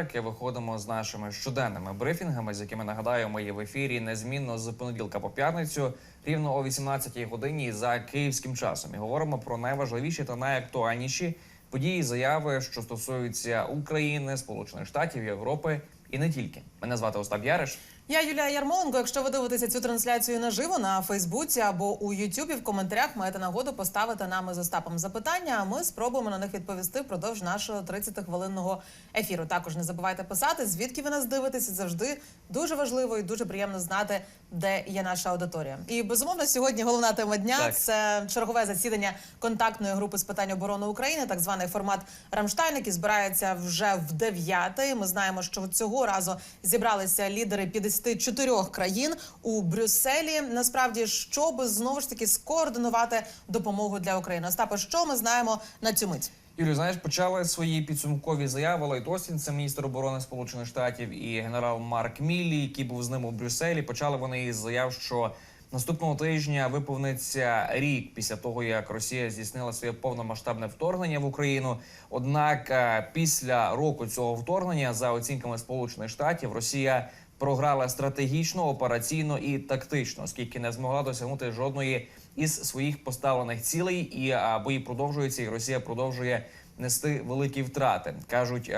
Яке виходимо з нашими щоденними брифінгами, з якими нагадаю, ми є в ефірі незмінно з понеділка по п'ятницю, рівно о 18-й годині за київським часом. І говоримо про найважливіші та найактуальніші події, заяви, що стосуються України, Сполучених Штатів, Європи і не тільки. Мене звати Остап Яриш. Я Юлія Ярмоленко. Якщо ви дивитеся цю трансляцію наживо на Фейсбуці або у Ютубі, в коментарях маєте нагоду поставити нам із Остапом запитання. А ми спробуємо на них відповісти впродовж нашого 30-хвилинного ефіру. Також не забувайте писати, звідки ви нас дивитеся. Завжди дуже важливо і дуже приємно знати, де є наша аудиторія. І безумовно, сьогодні головна тема дня Так. це чергове засідання контактної групи з питань оборони України, так званий формат Рамштайн, який збирається вже в дев'ятий. Ми знаємо, що цього разу зібралися лідери 54 країн у Брюсселі. Насправді, щоб знову ж таки скоординувати допомогу для України. Остапе, що ми знаємо на цю мить? Юлію, знаєш, почали свої підсумкові заяви Ллойд Остін, це міністр оборони Сполучених Штатів, і генерал Марк Міллі, який був з ним у Брюсселі. Почали вони із заяв, що наступного тижня виповниться рік після того, як Росія здійснила своє повномасштабне вторгнення в Україну. Однак, е, після року цього вторгнення, за оцінками Сполучених Штатів, Росія програла стратегічно, операційно і тактично, оскільки не змогла досягнути жодної із своїх поставлених цілей, і бої продовжуються, і Росія продовжує нести великі втрати. кажуть,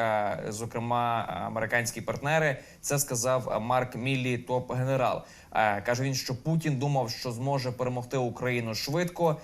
зокрема, американські партнери. Це сказав Марк Міллі, топ-генерал. А, Каже він, що Путін думав, що зможе перемогти Україну швидко,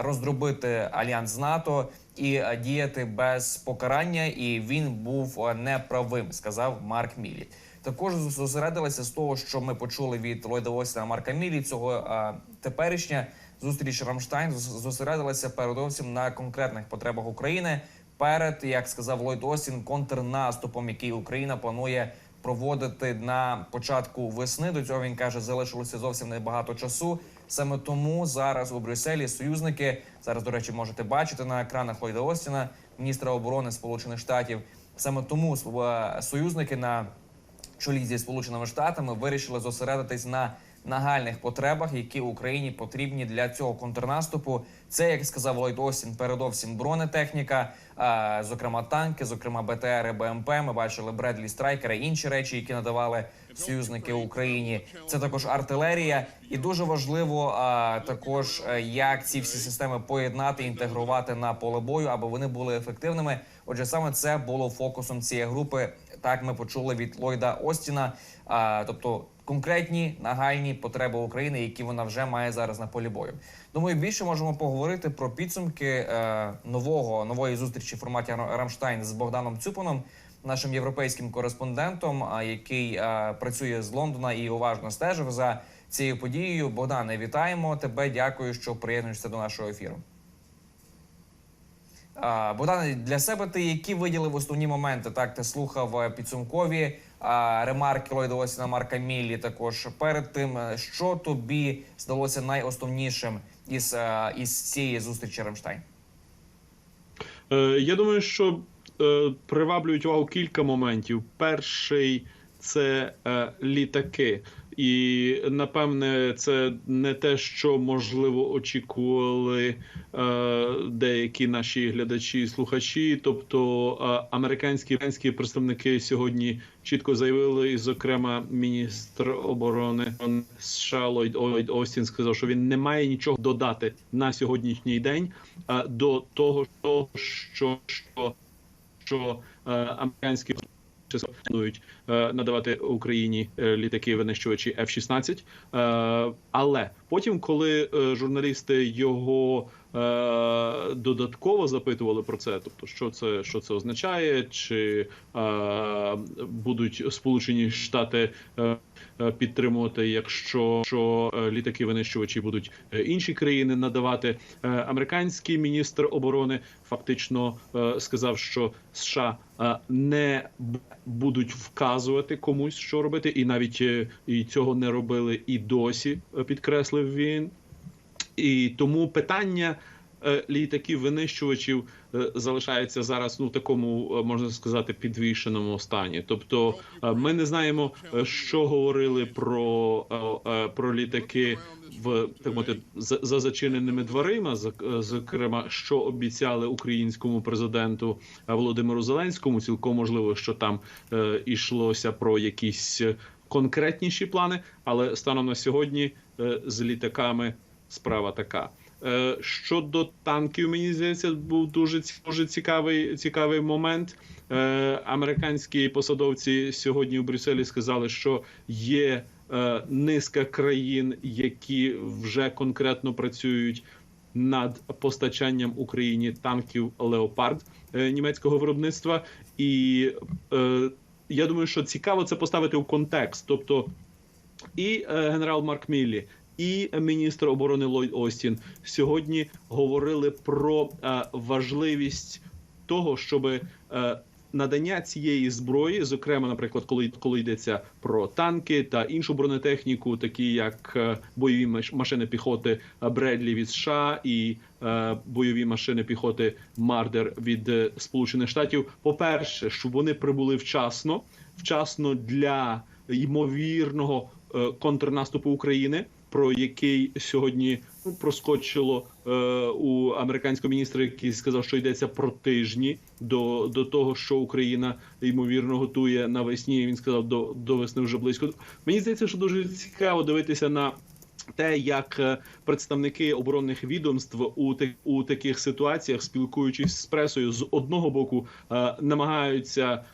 роздробити альянс НАТО і діяти без покарання. І він був неправим, сказав Марк Міллі. Також зосередилися з того, що ми почули від Ллойда Остіна Марка Міллі, цього а, теперішня зустріч Рамштайн зос- зосередилася передовсім на конкретних потребах України перед, як сказав Ллойд Остін, контрнаступом, який Україна планує проводити на початку весни. До цього він каже, залишилося зовсім небагато часу. Саме тому зараз у Брюсселі союзники зараз, до речі, можете бачити на екранах Ллойда Остіна, міністра оборони Сполучених Штатів. Саме тому е, союзники на чолі зі сполученими штатами вирішили зосередитись на нагальних потребах, які Україні потрібні для цього контрнаступу. Це, як сказав Ллойд Остін, передовсім бронетехніка, зокрема танки, зокрема БТР, і БМП. Ми бачили Бредлі Страйкера, інші речі, які надавали союзники Україні. Це також артилерія, і дуже важливо також е, як ці всі системи поєднати, інтегрувати на поле бою, аби вони були ефективними. Отже, саме це було фокусом цієї групи. Так ми почули від Ллойда Остіна, а, тобто конкретні нагальні потреби України, які вона вже має зараз на полі бою. Думаю, більше можемо поговорити про підсумки е, нового нової зустрічі в форматі Рамштайн з Богданом Цюпаном, нашим європейським кореспондентом, а, який е, працює з Лондона і уважно стежив за цією подією. Богдане, вітаємо тебе. Дякую, що приєднуєшся до нашого ефіру. Богдане, для себе ти які виділив основні моменти? Так, ти слухав е, підсумкові ремарки Ллойда Остіна Марка Міллі. Також перед тим, е, що тобі здалося найосновнішим із, е, із цієї зустрічі Рамштайн? Я думаю, що приваблюють увагу кілька моментів. Перший це літаки. І напевне, це не те, що можливо очікували е, деякі наші глядачі і слухачі. Тобто е, американські американські представники сьогодні чітко заявили, і, зокрема, міністр оборони США Ллойд Ллойд Остін сказав, що він не має нічого додати на сьогоднішній день е, до того, що, що, що, що е, планують е, надавати Україні е, літаки винищувачі F-16. Е, але потім, коли журналісти його додатково запитували про це, тобто що це що це означає, чи е, будуть Сполучені Штати е, е, підтримувати, якщо що е, літаки винищувачі будуть е, інші країни надавати. Е, Американський міністр оборони фактично е, сказав, що США е, не будуть вказувати комусь, що робити, і навіть е, і цього не робили і досі, е, підкреслив він. І тому питання е, літаків винищувачів е, залишається зараз ну в такому е, можна сказати підвішеному стані. Тобто ми не знаємо, що говорили про, про літаки в так мовити за, за зачиненими дверима. Зокрема, що обіцяли українському президенту Володимиру Зеленському. Цілком можливо, що там йшлося про якісь конкретніші плани, але станом на сьогодні з літаками справа така. Е, Щодо танків, мені здається, був дуже дуже цікавий цікавий момент. Е, Американські посадовці сьогодні у Брюсселі сказали, що є е, низка країн, які вже конкретно працюють над постачанням Україні танків Леопард німецького виробництва, і я думаю, що цікаво це поставити в контекст. Тобто, і генерал Марк Міллі, і міністр оборони Ллойд Остін сьогодні говорили про е, важливість того, щоб е, надання цієї зброї, зокрема, наприклад, коли коли йдеться про танки та іншу бронетехніку, такі як е, бойові маш- машини піхоти Бредлі від США і е, бойові машини піхоти Мардер від Сполучених Штатів. По перше, щоб вони прибули вчасно, вчасно для ймовірного контрнаступу України. Про який сьогодні проскочило е, у американського міністра, який сказав, що йдеться про тижні до, до того, що Україна ймовірно готує навесні. Він сказав, до, до весни вже близько. Мені здається, що дуже цікаво дивитися на те, як е, представники оборонних відомств у у таких ситуаціях, спілкуючись з пресою, з одного боку е, намагаються.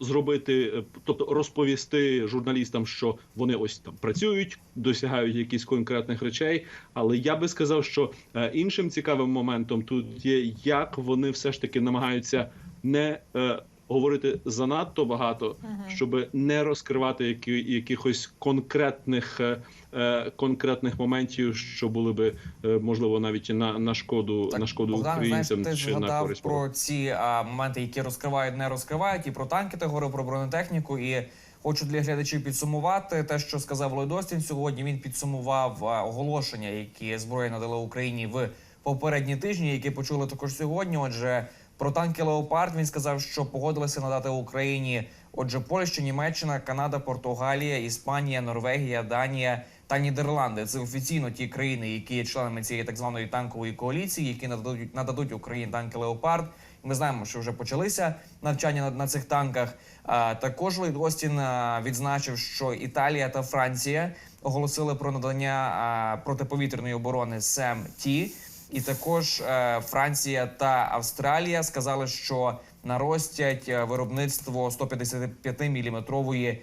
Зробити, е, тобто розповісти журналістам, що вони ось там працюють, досягають якихось конкретних речей. Але я би сказав, що е, іншим цікавим моментом тут є, як вони все ж таки намагаються не е, говорити занадто багато, щоб не розкривати які, якихось конкретних е, е, конкретних моментів, що були би е, можливо навіть на, на шкоду на шкоду Богдан, знаєш, українцям ти чи на користь про ці а, моменти, які розкривають, не розкривають, і про танки ти говорив про бронетехніку. І хочу для глядачів підсумувати те, що сказав Ллойд Остін сьогодні. Він підсумував оголошення, які зброя надала Україні в попередні тижні, які почули також сьогодні. Отже, про танки Леопард він сказав, що погодилися надати Україні. Отже, Польща, Німеччина, Канада, Португалія, Іспанія, Норвегія, Данія та Нідерланди. Це офіційно ті країни, які є членами цієї так званої танкової коаліції, які нададуть нададуть Україні танки Леопард. Ми знаємо, що вже почалися навчання на, на цих танках. А, також Ллойд Остін а, відзначив, що Італія та Франція оголосили про надання а, протиповітряної оборони СЕМ Ті. І також е, Франція та Австралія сказали, що наростять е, виробництво 155 міліметрової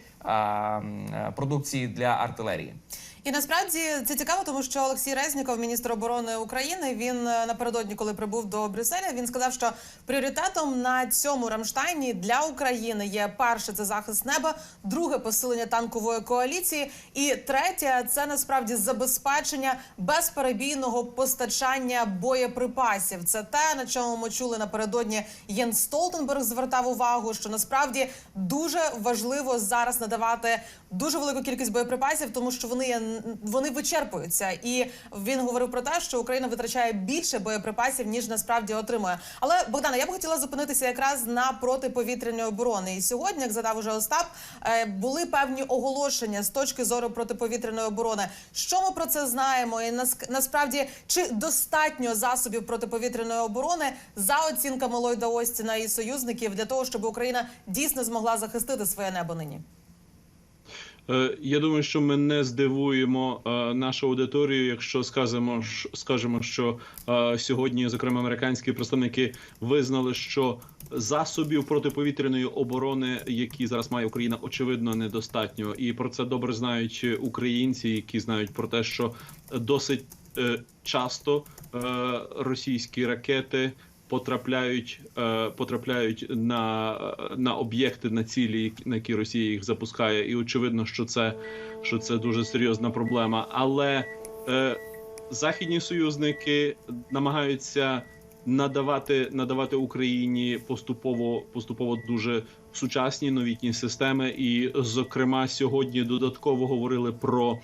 продукції для артилерії. І насправді це цікаво, тому що Олексій Резніков, міністр оборони України, він е, напередодні, коли прибув до Брюсселя, він сказав, що пріоритетом на цьому Рамштайні для України є перше це захист неба, друге посилення танкової коаліції, і третє це насправді забезпечення безперебійного постачання боєприпасів. Це те, на чому ми чули напередодні. Єн Столтенберг звертав увагу, що насправді дуже важливо зараз надавати дуже велику кількість боєприпасів, тому що вони вони вичерпуються. І він говорив про те, що Україна витрачає більше боєприпасів ніж насправді отримує. Але Богдана, я б хотіла зупинитися якраз на протиповітряної оборони. І сьогодні, як задав уже Остап, е, були певні оголошення з точки зору протиповітряної оборони. Що ми про це знаємо? І нас- насправді чи достатньо засобів протиповітряної оборони за оцінками Ллойда Остіна і союзників для того, щоб Україна дійсно змогла захистити своє небо нині? Е, Я думаю, що ми не здивуємо е, нашу аудиторію, якщо скажемо, скажемо, що е, сьогодні, зокрема, американські представники визнали, що засобів протиповітряної оборони, які зараз має Україна, очевидно недостатньо. І про це добре знають українці, які знають про те, що досить часто російські ракети потрапляють, е, потрапляють на, на об'єкти на цілі, на які Росія їх запускає, і очевидно, що це, що це дуже серйозна проблема. Але е, західні союзники намагаються надавати надавати Україні поступово поступово дуже сучасні новітні системи. І, зокрема, сьогодні додатково говорили про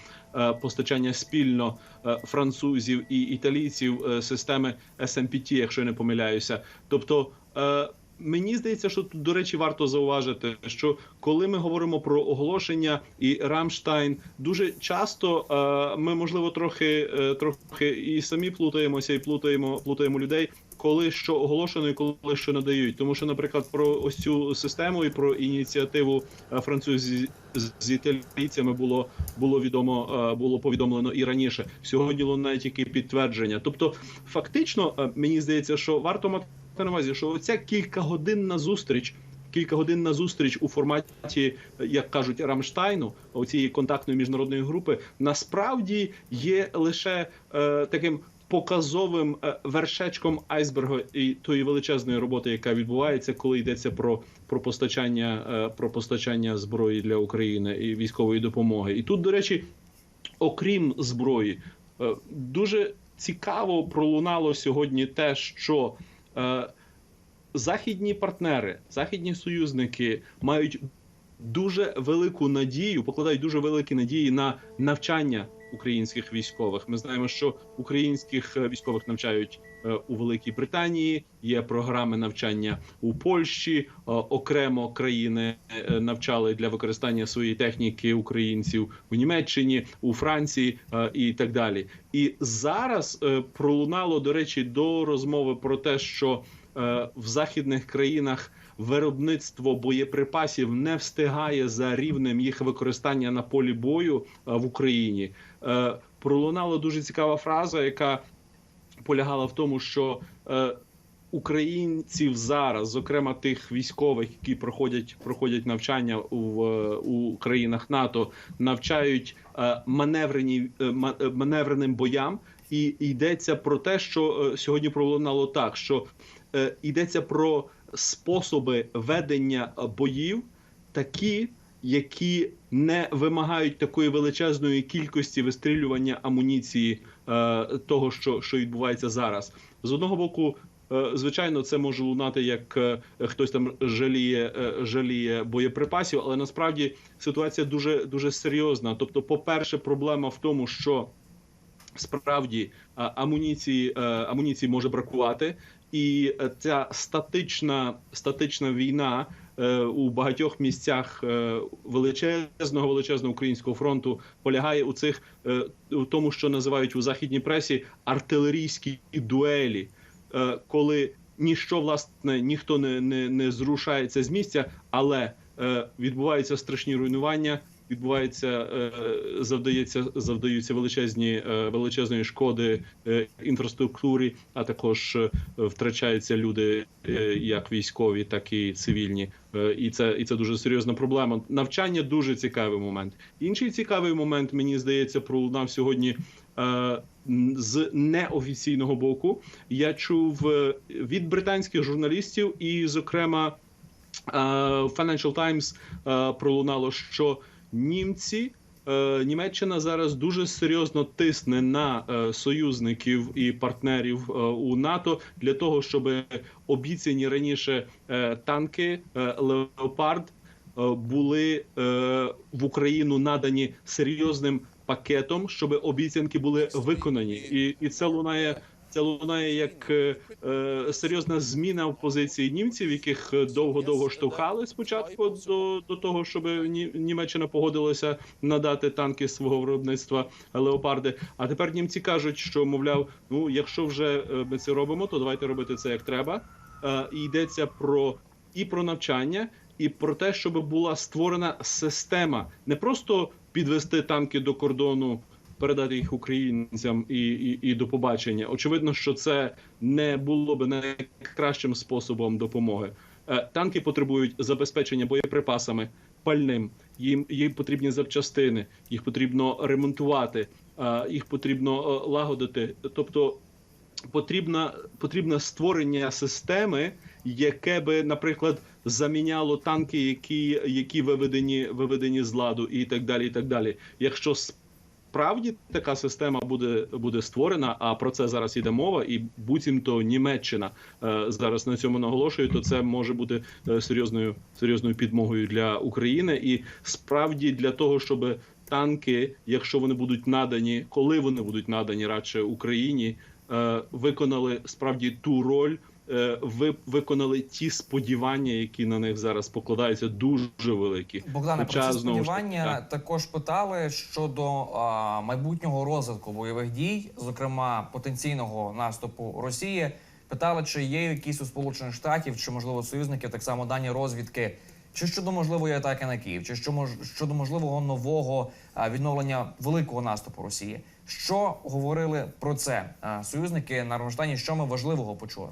постачання спільно е, французів і італійців е, системи SMPT, якщо я не помиляюся. Тобто. Е, Мені здається, що тут, до речі, варто зауважити, що коли ми говоримо про оголошення і Рамштайн, дуже часто е, ми можливо трохи е, трохи і самі плутаємося, і плутаємо плутаємо людей, коли що оголошено і коли що надають. Тому що, наприклад, про ось цю систему і про ініціативу е, французів з- італійцями було було відомо, е, було повідомлено і раніше. Сьогодні лунає тільки підтвердження. Тобто, фактично, е, мені здається, що варто мати на увазі, що оця кількагодинна зустріч. Кількагодинна зустріч у форматі, як кажуть, Рамштайну, оцієї контактної міжнародної групи, насправді є лише е, таким показовим е, вершечком айсберга і тої величезної роботи, яка відбувається, коли йдеться про, про постачання е, про постачання зброї для України і військової допомоги. І тут, до речі, окрім зброї, е, дуже цікаво пролунало сьогодні те, що західні партнери, західні союзники мають дуже велику надію, покладають дуже великі надії на навчання українських військових. Ми знаємо, що українських е, військових навчають е, у Великій Британії. Є програми навчання у Польщі. Е, Окремо країни навчали для використання своєї техніки українців у Німеччині, у Франції і так далі. І зараз пролунало до речі до розмови про те, що в західних країнах виробництво боєприпасів не встигає за рівнем їх використання на полі бою е, в Україні. Е, Пролунала дуже цікава фраза, яка полягала в тому, що е, українців зараз, зокрема тих військових, які проходять проходять навчання е, у країнах НАТО, навчають маневрені ма- маневреним боям. І йдеться про те, що сьогодні пролунало так, що йдеться про способи ведення боїв, такі, які не вимагають такої величезної кількості вистрілювання амуніції е, того, що, що відбувається зараз. З одного боку. е, Звичайно, це може лунати як е, хтось там жаліє, е, жаліє боєприпасів, але насправді ситуація дуже дуже серйозна. Тобто, по-перше, проблема в тому, що справді амуніції, амуніції може бракувати, і е, ця статична статична війна е, у багатьох місцях е, величезного величезного українського фронту полягає у цих е, у тому, що називають у західній пресі артилерійські дуелі, е, коли ніщо власне ніхто не, не, не зрушається з місця, але е, відбуваються страшні руйнування. Відбувається, е, завдається, завдаються величезні е, величезної шкоди е, інфраструктурі, а також втрачаються люди, як військові, так і цивільні. І це і це дуже серйозна проблема. Навчання дуже цікавий момент. Інший цікавий момент, мені здається, пролунав сьогодні з неофіційного боку. Я чув від британських журналістів, і, зокрема, Financial Times пролунало, що німці. е, Німеччина зараз дуже серйозно тисне на е, союзників і партнерів е, у НАТО для того, щоб обіцяні раніше танки Леопард були в Україну надані серйозним пакетом, щоб обіцянки були виконані, і, і це лунає. Це лунає як е, е, серйозна зміна в позиції німців, яких е, довго-довго штовхали спочатку до, до того, щоб Німеччина погодилася надати танки свого виробництва леопарди. А тепер німці кажуть, що мовляв, ну якщо вже е, ми це робимо, то давайте робити це як треба. Е, і йдеться про і про навчання, і про те, щоб була створена система, не просто підвести танки до кордону передати їх українцям і, і, і до побачення. Очевидно, що це не було б найкращим способом допомоги. Е, Танки потребують забезпечення боєприпасами, пальним. Їм їм потрібні запчастини, їх потрібно ремонтувати, е, їх потрібно е, лагодити. Тобто потрібна потрібне створення системи, яке би, наприклад, заміняло танки, які, які виведені, виведені з ладу, і так далі. І так далі. Якщо справді така система буде, буде створена, а про це зараз іде мова, і буцімто Німеччина е, зараз на цьому наголошує, то це може бути е, серйозною серйозною підмогою для України, і справді для того, щоб танки, якщо вони будуть надані, коли вони будуть надані радше Україні, е, виконали справді ту роль. Е, Ви виконали ті сподівання, які на них зараз покладаються, дуже великі. Богдане, Хоча, про ці знову ж сподівання так. також питали щодо а, майбутнього розвитку бойових дій, зокрема потенційного наступу Росії. Питали, чи є якісь у Сполучених Штатів, чи можливо союзників так само дані розвідки, чи щодо можливої атаки на Київ, чи що щодо можливого нового відновлення великого наступу Росії. Що говорили про це союзники на Рамштані? Що ми важливого почули?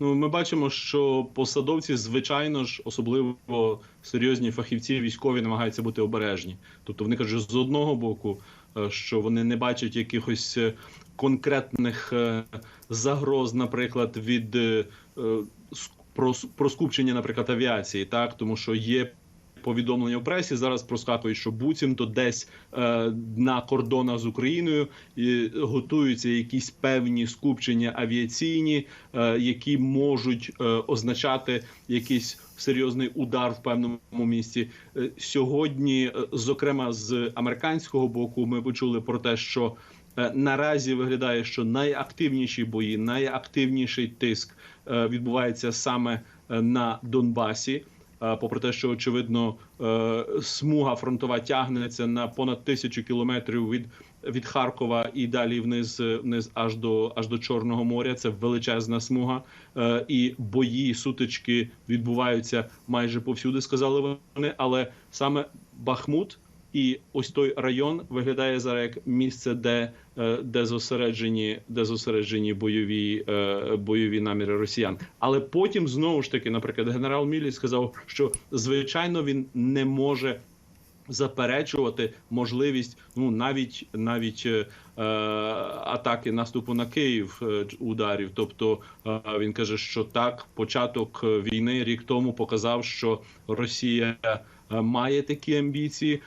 Ну, ми бачимо, що посадовці, звичайно ж, особливо серйозні фахівці військові намагаються бути обережні. Тобто вони кажуть, з одного боку, е, що вони не бачать якихось е, конкретних е, загроз, наприклад, від про, наприклад, авіації, так тому що є. Повідомлення в пресі зараз проскакують, що буцімто десь е, на кордонах з Україною е, готуються якісь певні скупчення авіаційні, е, які можуть е, означати якийсь серйозний удар в певному місці. Е, сьогодні, е, зокрема з американського боку, ми почули про те, що е, наразі виглядає, що найактивніші бої, найактивніший тиск відбувається саме на Донбасі. Е, Попри те, що очевидно е, смуга фронтова тягнеться на понад тисячу кілометрів від, від Харкова і далі вниз, вниз аж до аж до Чорного моря. Це величезна смуга, Е, і бої, сутички відбуваються майже повсюди, сказали вони. Але саме Бахмут і ось той район виглядає зараз як місце, де, е, де зосереджені, де зосереджені бойові, е, бойові наміри росіян. Але потім знову ж таки, наприклад, генерал Мілі сказав, що звичайно він не може. Заперечувати можливість ну навіть навіть е, атаки наступу на Київ е, ударів. Тобто е, він каже, що так, початок е, війни рік тому показав, що Росія має такі амбіції. Е,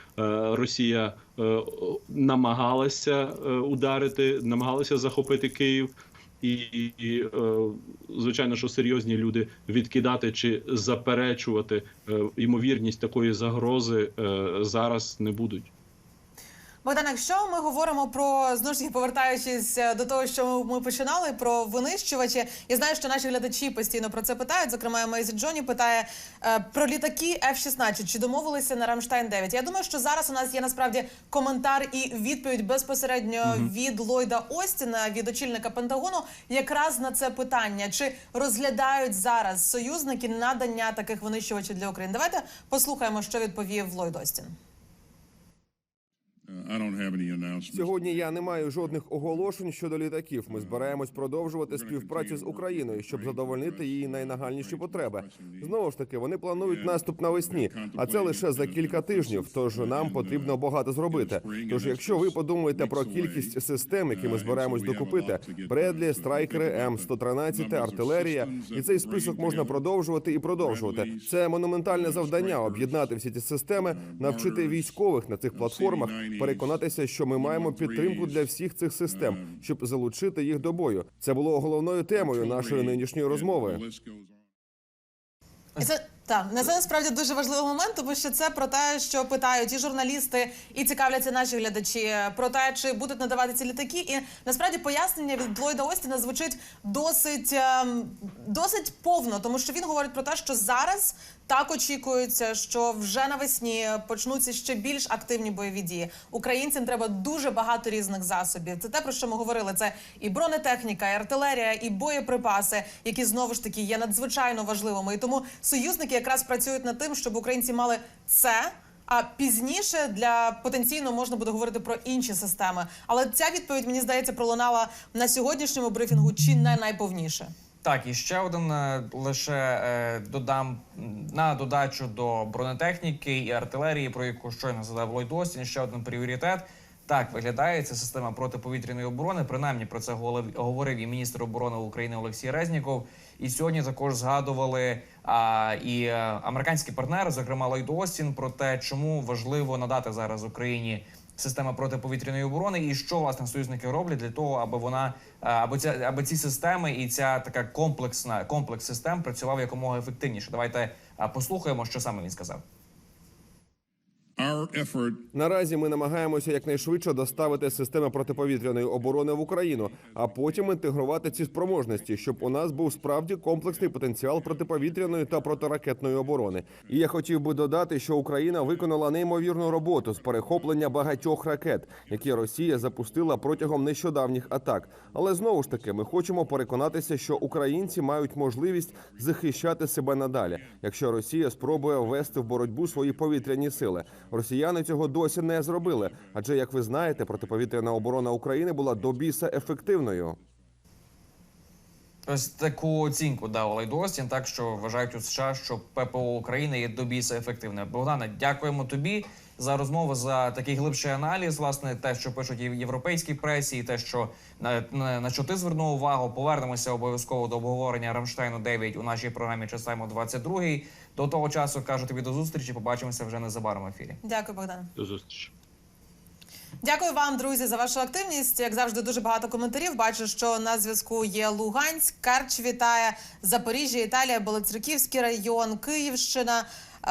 Росія е, намагалася е, ударити, намагалася захопити Київ. І, і е, звичайно, що серйозні люди відкидати чи заперечувати е, ймовірність такої загрози е, зараз не будуть. Богдан, якщо ми говоримо про знову ж таки повертаючись е, до того, що ми починали про винищувачі, я знаю, що наші глядачі постійно про це питають. Зокрема, Мейзі Джоні питає е, про літаки F-16, Чи домовилися на Рамштайн 9 Я думаю, що зараз у нас є насправді коментар і відповідь безпосередньо від Ллойда Остіна, від очільника Пентагону, якраз на це питання: чи розглядають зараз союзники надання таких винищувачів для України? Давайте послухаємо, що відповів Ллойд Остін. Сьогодні я не маю жодних оголошень щодо літаків. Ми збираємось продовжувати співпрацю з Україною, щоб задовольнити її найнагальніші потреби. Знову ж таки, вони планують наступ навесні, а це лише за кілька тижнів. Тож нам потрібно багато зробити. Тож, якщо ви подумаєте про кількість систем, які ми збираємось докупити, Бредлі, страйкери, М 113 артилерія, і цей список можна продовжувати і продовжувати. Це монументальне завдання об'єднати всі ці системи, навчити військових на цих платформах, переконатися, що ми маємо підтримку для всіх цих систем, щоб залучити їх до бою. Це було головною темою нашої нинішньої розмови. І це так, на це насправді дуже важливий момент, тому що це про те, що питають і журналісти, і цікавляться наші глядачі про те, чи будуть надавати ці літаки. І насправді пояснення від Ллойда Остіна звучить досить, ем, досить повно, тому що він говорить про те, що зараз так очікується, що вже навесні почнуться ще більш активні бойові дії. Українцям треба дуже багато різних засобів. Це те, про що ми говорили. Це і бронетехніка, і артилерія, і боєприпаси, які знову ж таки є надзвичайно важливими. І тому союзники якраз працюють над тим, щоб українці мали це. А пізніше для потенційно можна буде говорити про інші системи. Але ця відповідь мені здається пролунала на сьогоднішньому брифінгу чи не найповніше. Так, і ще один е, лише е, додам на додачу до бронетехніки і артилерії, про яку щойно задав Ллойд Остін, ще один пріоритет. Так виглядає ця система протиповітряної оборони. Принаймні про це говорив і міністр оборони України Олексій Резніков. І сьогодні також згадували а, і е, американські партнери, зокрема Ллойд Остін, про те, чому важливо надати зараз Україні система протиповітряної оборони, і що власне союзники роблять для того, аби вона або ця аби ці системи і ця така комплексна комплекс систем працював якомога ефективніше. Давайте послухаємо, що саме він сказав. Наразі ми намагаємося якнайшвидше доставити системи протиповітряної оборони в Україну, а потім інтегрувати ці спроможності, щоб у нас був справді комплексний потенціал протиповітряної та протиракетної оборони. І я хотів би додати, що Україна виконала неймовірну роботу з перехоплення багатьох ракет, які Росія запустила протягом нещодавніх атак. Але знову ж таки, ми хочемо переконатися, що українці мають можливість захищати себе надалі, якщо Росія спробує ввести в боротьбу свої повітряні сили. Росіяни цього досі не зробили. Адже, як ви знаєте, протиповітряна оборона України була до біса ефективною. Ось таку оцінку дав Лайд Остін, так що вважають у США, що ППО України є до біса ефективною. Богдане, дякуємо тобі за розмову, за такий глибший аналіз. Власне, те, що пишуть в європейській пресі, і те, що на, на, на що ти звернув увагу. Повернемося обов'язково до обговорення Рамштайну 9 у нашій програмі Часаємо 22 До того часу кажу тобі до зустрічі. Побачимося вже незабаром в ефірі. Дякую, Богдан. До зустрічі. Дякую вам, друзі, за вашу активність. Як завжди, дуже багато коментарів. Бачу, що на зв'язку є Луганськ, Карч вітає, Запоріжжя, Італія, Болоцерківський район, Київщина.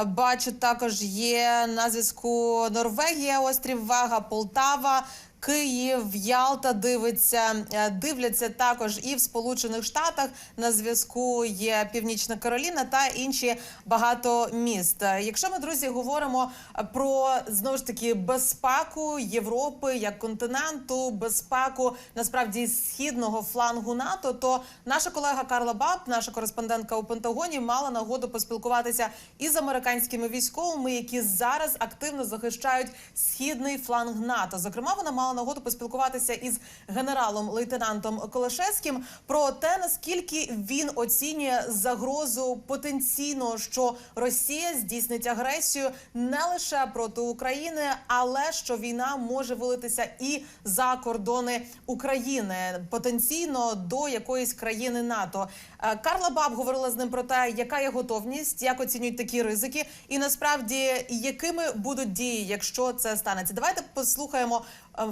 Бачу, також є на зв'язку Норвегія, острів Вага, Полтава. Київ, Ялта дивиться, Е, дивляться також і в Сполучених Штатах. На зв'язку є Північна Кароліна та інші багато міст. Е, Якщо ми друзі говоримо про знову ж таки безпеку Європи як континенту, безпеку насправді східного флангу НАТО, то наша колега Карла Баб, наша кореспондентка у Пентагоні, мала нагоду поспілкуватися із американськими військовими, які зараз активно захищають східний фланг НАТО. Зокрема, вона мала нагоду поспілкуватися із генералом лейтенантом Колешевським про те, наскільки він оцінює загрозу потенційно, що Росія здійснить агресію не лише проти України, але що війна може вилитися і за кордони України, потенційно до якоїсь країни НАТО. Е, Карла Баб говорила з ним про те, яка є готовність, як оцінюють такі ризики, і насправді якими будуть дії, якщо це станеться. Давайте послухаємо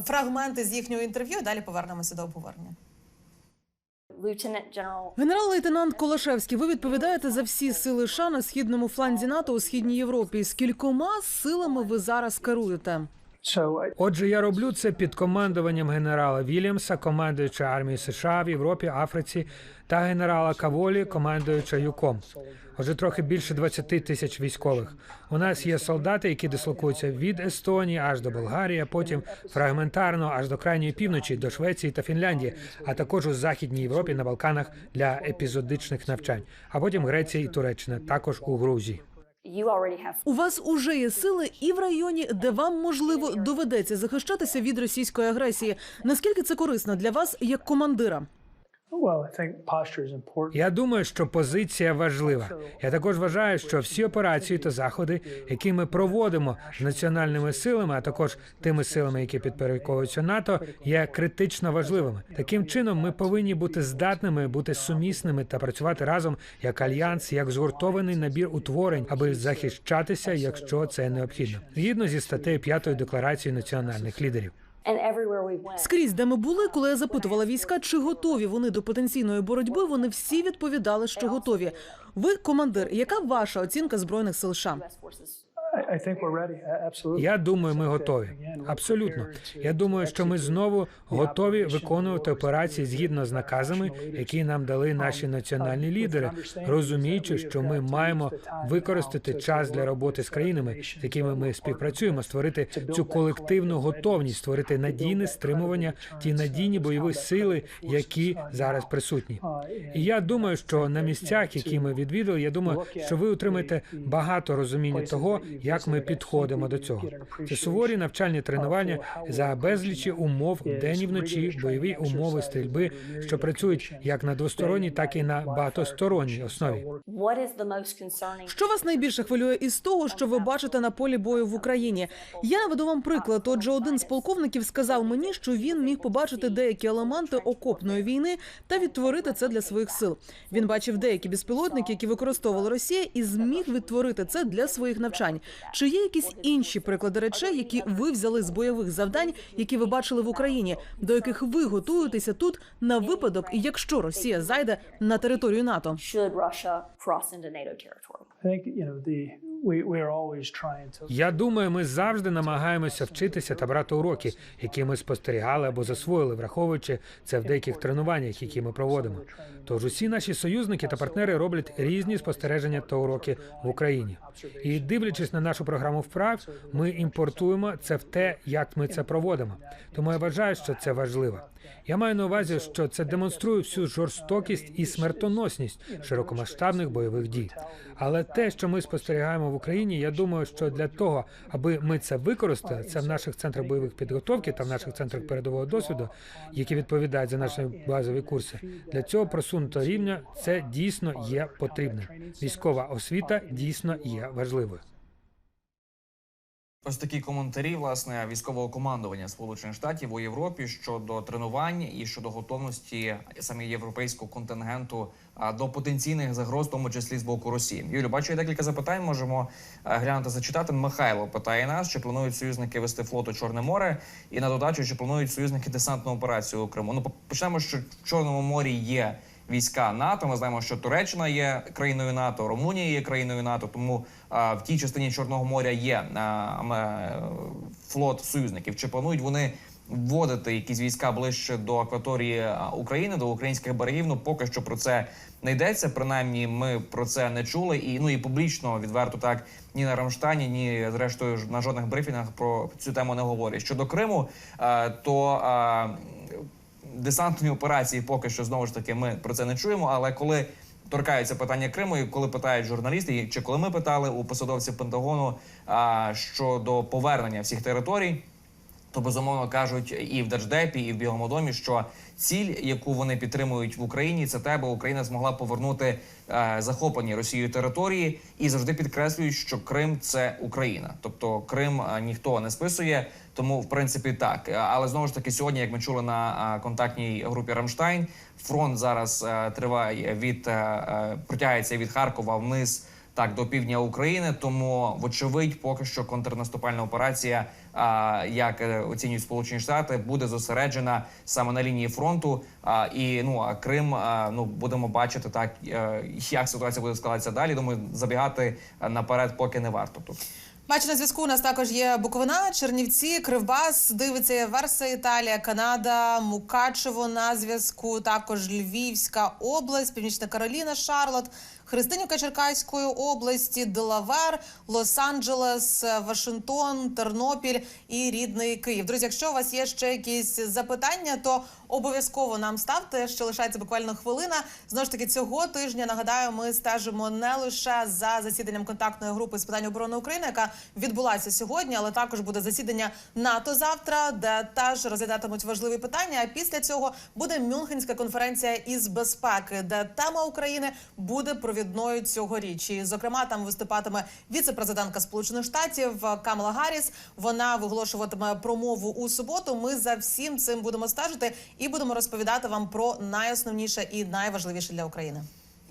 фрагменти з їхнього інтерв'ю. Далі повернемося до обговорення. Генерал-лейтенант Колашевський, ви відповідаєте за всі сили США на східному фланзі НАТО у східній Європі. З кількома силами ви зараз керуєте? Отже, я роблю це під командуванням генерала Вільямса, командуюча армії США в Європі, Африці, та генерала Каволі, командуюча ЮКОМ. Отже, трохи більше 20 тисяч військових. У нас є солдати, які дислокуються від Естонії аж до Болгарії, потім фрагментарно аж до крайньої півночі, до Швеції та Фінляндії, а також у Західній Європі на Балканах для епізодичних навчань, а потім Греція і Туреччина, також у Грузії. У вас уже є сили і в районі, де вам можливо доведеться захищатися від російської агресії. Наскільки це корисно для вас як командира? Я думаю, що позиція важлива. Я також вважаю, що всі операції та заходи, які ми проводимо з національними силами, а також тими силами, які підпорядковуються НАТО, є критично важливими. Таким чином, ми повинні бути здатними, бути сумісними та працювати разом як альянс, як згуртований набір утворень, аби захищатися, якщо це необхідно, згідно зі статтею 5 декларації національних лідерів. Скрізь, де ми були, коли я запитувала війська, чи готові вони до потенційної боротьби, вони всі відповідали, що готові. Ви командир. Яка ваша оцінка збройних сил США? Я думаю, ми готові. Абсолютно. Я думаю, що ми знову готові виконувати операції згідно з наказами, які нам дали наші національні лідери, розуміючи, що ми маємо використати час для роботи з країнами, з якими ми співпрацюємо, створити цю колективну готовність, створити надійне стримування, ті надійні бойові сили, які зараз присутні. І я думаю, що на місцях, які ми відвідали, я думаю, що ви отримаєте багато розуміння того, як ми підходимо до цього. Це суворі навчальні тренування за безлічі умов день і вночі, бойові умови стрільби, що працюють як на двосторонній, так і на багатосторонній основі. Що вас найбільше хвилює із того, що ви бачите на полі бою в Україні? Я наведу вам приклад. Отже, один з полковників сказав мені, що він міг побачити деякі елементи окопної війни та відтворити це для своїх сил. Він бачив деякі безпілотники, які використовувала Росія, і зміг відтворити це для своїх навчань. Чи є якісь інші приклади речей, які ви взяли з бойових завдань, які ви бачили в Україні, до яких ви готуєтеся тут на випадок, якщо Росія зайде на територію НАТО? Я думаю, ми завжди намагаємося вчитися та брати уроки, які ми спостерігали або засвоїли, враховуючи це в деяких тренуваннях, які ми проводимо. Тож усі наші союзники та партнери роблять різні спостереження та уроки в Україні. І дивлячись на нашу програму вправ, ми імпортуємо це в те, як ми це проводимо. Тому я вважаю, що це важливо. Я маю на увазі, що це демонструє всю жорстокість і смертоносність широкомасштабних бойових дій. Але те, що ми спостерігаємо в Україні, я думаю, що для того, аби ми це використали, це в наших центрах бойових підготовки та в наших центрах передового досвіду, які відповідають за наші базові курси. Для цього просунуто рівня це дійсно є потрібним. Військова освіта дійсно є важливою. Ось такі коментарі власне військового командування Сполучених Штатів у Європі щодо тренувань і щодо готовності саме європейського контингенту до потенційних загроз, в тому числі з боку Росії. Юлю, бачу є декілька запитань. Можемо глянути зачитати. Михайло питає нас, чи планують союзники вести флот у Чорне море, і на додачу, чи планують союзники десантну операцію у Криму. Ну по- почнемо, що в Чорному морі є. Війська НАТО. Ми знаємо, що Туреччина є країною НАТО, Румунія є країною НАТО. Тому а, в тій частині Чорного моря є а, аме, флот союзників. Чи планують вони вводити якісь війська ближче до акваторії України, до українських берегів? Ну поки що про це не йдеться. Принаймні, ми про це не чули. І ну і публічно відверто так ні на Рамштані, ні зрештою на жодних брифінгах про цю тему не говорять. Щодо Криму, а, то а, десантної операції поки що знову ж таки ми про це не чуємо. Але коли торкаються питання Криму, і коли питають журналісти, чи коли ми питали у посадовців Пентагону а, щодо повернення всіх територій. То безумовно кажуть і в Держдепі, і в Білому домі, що ціль, яку вони підтримують в Україні, це те, аби Україна змогла повернути е, захоплені Росією території, і завжди підкреслюють, що Крим це Україна, тобто Крим е, ніхто не списує. Тому, в принципі, так. Е, Але знову ж таки, сьогодні, як ми чули на е, контактній групі Рамштайн, фронт зараз е, триває від е, протягається від Харкова вниз так до півдня України. Тому, вочевидь, поки що контрнаступальна операція, як е, оцінюють Сполучені Штати, буде зосереджена саме на лінії фронту. І ну а Крим, ну будемо бачити так, е, як ситуація буде складатися далі. Думаю, забігати наперед, поки не варто тут. Бачу, на зв'язку у нас також є Буковина, Чернівці, Кривбас, дивиться Верса Італія, Канада, Мукачево на зв'язку. Також Львівська область, Північна Кароліна, Шарлот, Христинівка Черкаської області, Делавер, Лос-Анджелес, Вашингтон, Тернопіль і рідний Київ. Друзі, якщо у вас є ще якісь запитання, то обов'язково нам ставте. Ще лишається буквально хвилина. Знову ж таки, цього тижня нагадаю, ми стежимо не лише за засіданням контактної групи з питань оборони України, яка відбулася сьогодні, але також буде засідання НАТО завтра, де теж розглядатимуть важливі питання. А після цього буде Мюнхенська конференція із безпеки, де тема України буде провідною цьогоріч. І, зокрема, там виступатиме віце-президентка Сполучених Штатів Камала Гарріс. Вона виголошуватиме промову у суботу. Ми за всім цим будемо стежити і будемо розповідати вам про найосновніше і найважливіше для України.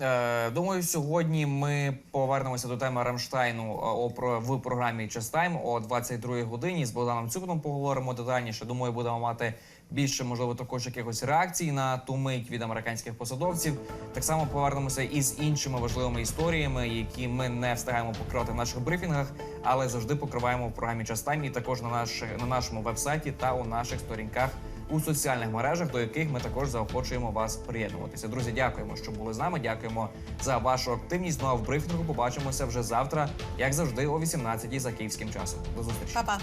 Е, думаю, сьогодні ми повернемося до теми Рамштайну е, в програмі Частайм о 22-й годині. З Богданом Цюком поговоримо детальніше. Думаю, будемо мати більше, можливо, також якихось реакцій на ту мить від американських посадовців. Так само повернемося і з іншими важливими історіями, які ми не встигаємо покривати в наших брифінгах, але завжди покриваємо в програмі Частайм і також на наш на нашому вебсайті та у наших сторінках у соціальних мережах, до яких ми також заохочуємо вас приєднуватися. Друзі, дякуємо, що були з нами. Дякуємо за вашу активність. Ну а в брифінгу побачимося вже завтра, як завжди, о 18 за київським часом. До зустрічі. Па-па!